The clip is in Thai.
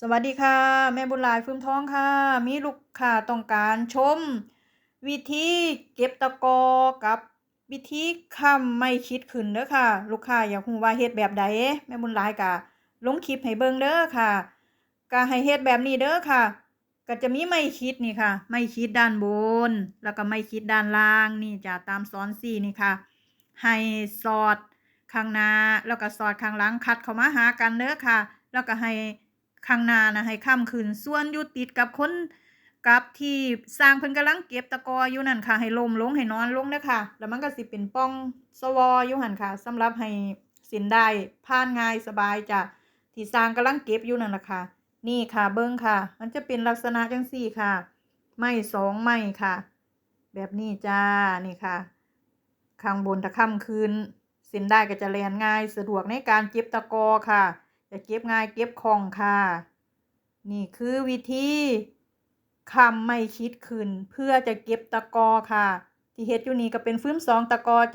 สวัสดีค่ะ แม่บุญหลายฟื้มท้องค่ะ มีลูกค้าต้องการชม วิธีเก็บตะกอกับวิธีค้ำไม่คิดขึ้นเด้อค่ะ ลูกค้าอยากรู้ว่าเฮ็ดแบบใดแม่บุญหลายก็ลงคลิปให้เบิ่งเด้อค่ะก็ให้เฮ็ดแบบนี้เด้อค่ะ ก็จะมีไม้คิดนี่ค่ะ ไม้คิดด้านบน แล้วก็ไม้คิดด้านล่างนี่จะตามซ้อนสี่นี่ค่ะ ให้สอดข้างหน้าแล้วก็สอดข้างหลังคัดเข้ามาหากันเด้อค่ะ แล้วก็ให้ ข้างหน้านะให้ค้ำขึ้นส่วนอยู่ติดกับคนกับที่สร้างเพิ่นกำลังเก็บตะกออยู่นั่นค่ะ ให้ลมลงให้นอนลงเด้อค่ะแล้วมันก็สิเป็นป้องสวออยู่หันค่ะสำหรับให้สินได้ผ่านง่ายสบายจ้ะที่สร้างกำลังเก็บอยู่นั่นล่ะค่ะ นี่ค่ะเบิ่งค่ะ มันจะเป็นลักษณะจังซี่ค่ะ ไม้สองไม้ค่ะ แบบนี้จ้านี่ค่ะ ข้างบนถ้าค่ำคืนส้นได้ก็จะแลนง่ายสะดวกในการเก็บตะกอค่ะ จะเก็บง่ายเก็บคล่องค่ะ นี่คือวิธีคำไม่คิดขึ้น เพื่อจะเก็บตะกอค่ะ ที่เฮ็ดอยู่นี่ก็เป็นฟื้มสองตะกอจ้ะ